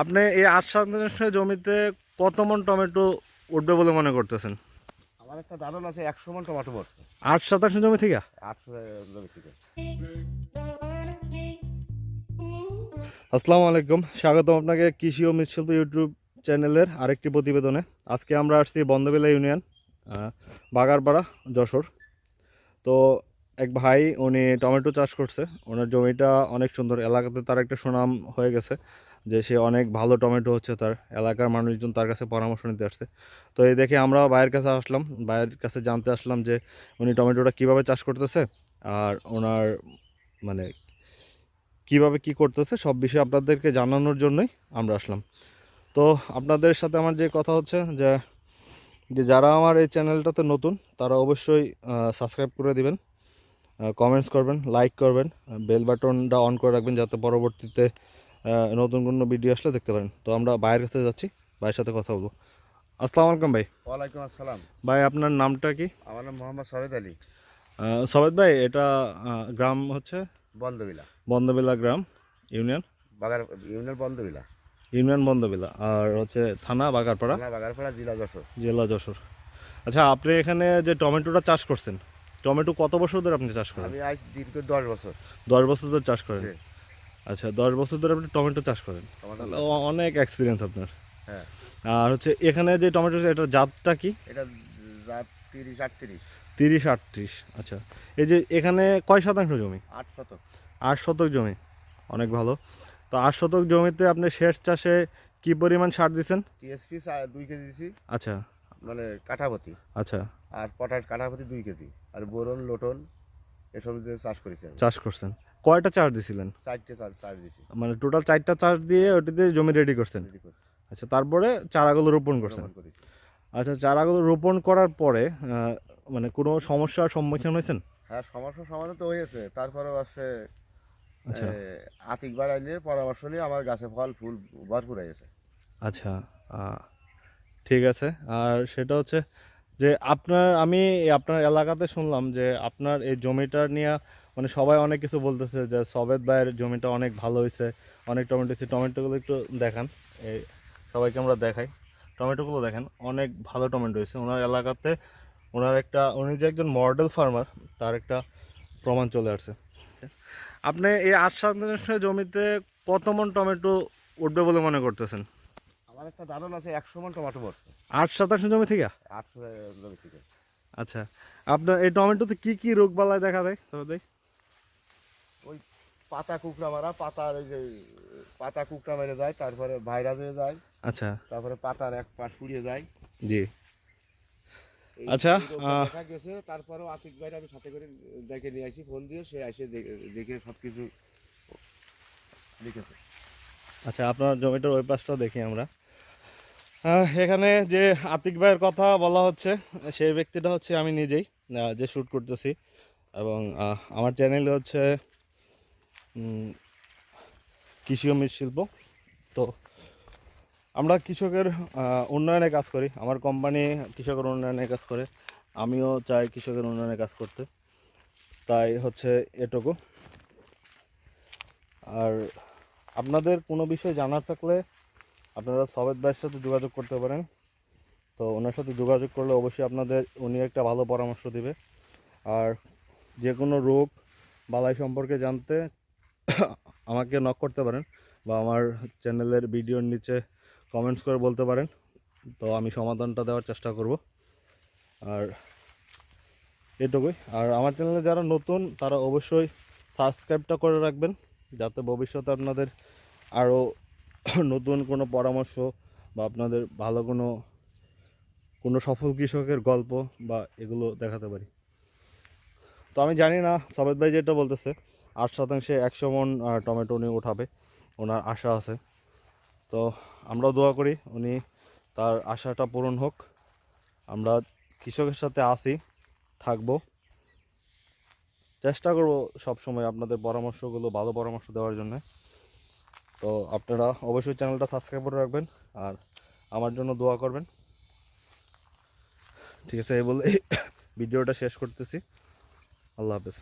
আপনি এই আট শতাংশ জমিতে কত মন টমেটো উঠবে বলে মনে করতেছেন? আমার একটা দারুণ আছে একশো মন টমাটো পড়ছে আট শতাংশ জমি থেকে? আটশো জমি থেকে। আসসালামু আলাইকুম স্বাগতম আপনাকে কৃষি ও মৃৎশিল্প ইউটিউব চ্যানেলের আরেকটি প্রতিবেদনে। আজকে আমরা আসছি বন্ধবেলা ইউনিয়ন বাগারপাড়া যশোর। তো এক ভাই, উনি টমেটো চাষ করছে। ওনার জমিটা অনেক সুন্দর। এলাকাতে তার একটা সুনাম হয়ে গেছে যে সে অনেক ভালো টমেটো হচ্ছে তার। এলাকার মানুষজন তার কাছে পরামর্শ নিতে আসছে। তো এই দেখে আমরা ভাইয়ের কাছে আসলাম। ভাইয়ের কাছে জানতে আসলাম যে উনি টমেটোটা কীভাবে চাষ করতেছে আর ওনার মানে কীভাবে কি করতেছে, সব বিষয়ে আপনাদেরকে জানানোর জন্যই আমরা আসলাম। তো আপনাদের সাথে আমার যে কথা হচ্ছে যে যে যারা আমার এই চ্যানেলটাতে নতুন, তারা অবশ্যই সাবস্ক্রাইব করে দিবেন। কমেন্টস করবেন লাইক করবেন বেল বাটনটা অন করে রাখবেন যাতে পরবর্তীতে নতুন কোনো ভিডিও আসলে দেখতে পারেন। তো আমরা বাইরের কাছে যাচ্ছি ভাইয়ের সাথে কথা বলব। আসসালামু আলাইকুম ভাই। ওয়ালাইকুম আসসালাম। ভাই আপনার নামটা কি? আমার নাম মোহাম্মদ সবেদ আলী। সবেদ ভাই এটা গ্রাম হচ্ছে? বন্ধবিলা বন্দবিলা গ্রাম union? Baghar union Bandhabila union Bandabila আর হচ্ছে থানা বাগারপাড়া? বাগারপাড়া জেলা যশোর। জেলা যশোর। আচ্ছা আপনি এখানে যে টমেটোটা চাষ করছেন টমেটো কত বছর ধরে আপনি চাষ করেন? আমি আজ দীর্ঘ দশ বছর। দশ বছর ধরে চাষ করেন? জি। আচ্ছা দশ বছর ধরে আপনি টমেটো চাষ করেন? টমেটো অ- অনেক এক্সপিরিয়েন্স আপনার। হ্যাঁ। আর হচ্ছে এখানে যে টমেটো এটার জাতটা কি? এটা জাত তিরিশ আটত্রিশ। তিরিশ আটত্রিশ আচ্ছা। এই যে এখানে কয় শতাংশ জমি? আট শতক। আট শতক জমি অনেক ভালো। তো আট শতক জমিতে আপনি শেষ চাষে কি পরিমাণ সার দিচ্ছেন? টিএসপি দুই কেজি দিছি। আচ্ছা। মানে কাঠাপতি। আচ্ছা। আর পটাশ কাঠাপতি দুই কেজি। আর বোরন লোটন এসব দিয়ে চাষ করেছি আমি। চাষ করছেন। কয়টা চাষ দিছিলেন? চারটে চাষ চাষ দিছি। মানে টোটাল চারটা চাষ দিয়ে ওটিতে জমি রেডি করছেন? রেডি করছি। আচ্ছা তারপরে চারাগুলো রোপণ করছেন? রোপণ করেছি। আচ্ছা চারাগুলো রোপণ করার পরে আহ, মানে কোনো সমস্যার সম্মুখীন হয়েছেন? হ্যাঁ সমস্যার সমাধান তো হয়েছে। তারপরেও আছে আচ্ছা। আতিক বাড়াইলে পরামর্শ নিয়ে আমার গাছে ফল ফুল ভরপুর হয়ে গেছে। আচ্ছা আহ, ঠিক আছে। আর সেটা হচ্ছে যে আপনার, আমি আপনার এলাকাতে শুনলাম যে আপনার এই জমিটা নিয়ে মানে সবাই অনেক কিছু বলতেছে যে সবেদ ভাইয়ের জমিটা অনেক ভালো হয়েছে অনেক টমেটো হয়েছে টমেটোগুলো একটু দেখান। এই সবাইকে আমরা দেখাই। টমেটোগুলো দেখেন, অনেক ভালো টমেটো হয়েছে ওনার এলাকাতে ওনার একটা, উনি যে একজন মডেল ফার্মার তার একটা প্রমাণ চলে আসছে। আপনি এই আট শতাংশ জমিতে কত মন টমেটো উঠবে বলে মনে করতেছেন? আমার একটা ধারণা আছে একশো মন টমাটো পড়ছে আট শতাংশ জমি থেকে? আটশো জমি থেকে। আচ্ছা। আপনার এই টমেটোতে কি কি রোগ বালাই দেখা দেয়? তবে দেয় ওই পাতা কুকড়া মারা পাতার ওই যে পাতা কুকড়া মেরে যায় তারপরে ভাইরাস হয়ে যায় আচ্ছা। তারপরে পাতার এক পাশ পুড়িয়ে যায়। জি। আচ্ছা, দেখা গেছে তারপরেও আতিক ভাইরা আমি সাথে করে দেখে নিয়ে আসি ফোন দিয়ে সে এসে দেখে- দেখে সব কিছু লিখেছে। আচ্ছা আপনার জমিটার ওই পাশটাও দেখি আমরা। এখানে যে আতিক ভাইয়ের কথা বলা হচ্ছে, সেই ব্যক্তিটা হচ্ছে আমি নিজেই যে শ্যুট করতেছি। এবং আমার চ্যানেলে হচ্ছে কৃষি ও মৃৎশিল্প। তো আমরা কৃষকের উন্নয়নে কাজ করি। আমার কোম্পানি কৃষকের উন্নয়নে কাজ করে। আমিও চাই কৃষকের উন্নয়নে কাজ করতে। তাই হচ্ছে এটুকু। আর আপনাদের কোনো বিষয় জানার থাকলে আপনারা সবেদ ভাইয়ের সাথে যোগাযোগ করতে পারেন। তো ওনার সাথে যোগাযোগ করলে অবশ্যই আপনাদের উনি একটা ভালো পরামর্শ দিবে। আর যে কোনো রোগ বালাই সম্পর্কে জানতে আমাকে নক করতে পারেন বা আমার চ্যানেলের ভিডিওর নিচে কমেন্টস করে বলতে পারেন। তো আমি সমাধানটা দেওয়ার চেষ্টা করব। আর এটুকুই। আর আমার চ্যানেলে যারা নতুন, তারা অবশ্যই সাবস্ক্রাইবটা করে রাখবেন। যাতে ভবিষ্যতে আপনাদের আরও নতুন কোনো পরামর্শ বা আপনাদের ভালো কোনো কোনো সফল কৃষকের গল্প বা এগুলো দেখাতে পারি? তো আমি জানি না, সবেদ ভাই যেটা বলতেছে, আট শতাংশে একশো মন টমেটো উনি উঠাবে, ওনার আশা আছে। তো আমরাও দোয়া করি উনি তার আশাটা পূরণ হোক। আমরা কৃষকের সাথে আসি থাকব। চেষ্টা করব সব সময় আপনাদের পরামর্শগুলো, ভালো পরামর্শ দেওয়ার জন্য। তো আপনারা অবশ্যই চ্যানেলটা সাবস্ক্রাইব করে রাখবেন আর আমার জন্য দোয়া করবেন। ঠিক আছে, এই বলে ভিডিওটা শেষ করতেছি। আল্লাহ হাফেজ।